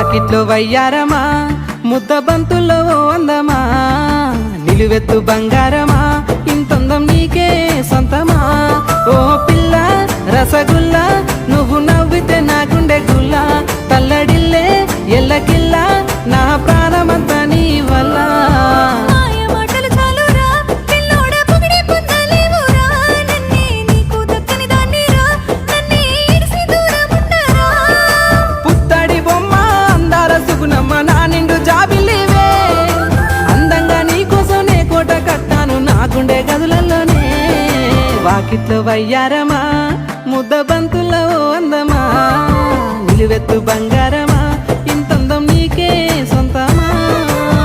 పాకిట్లో వయ్యారమా? ముద్ద బంతుల్లో అందమా? నిలువెత్తు బంగారమా? ఇంతందం నీకే సొంతమా? ఓ పిల్ల రసగుల్ల పాకిట్లో వయ్యారమా? ముద్ద బంతుల్లో అందమా?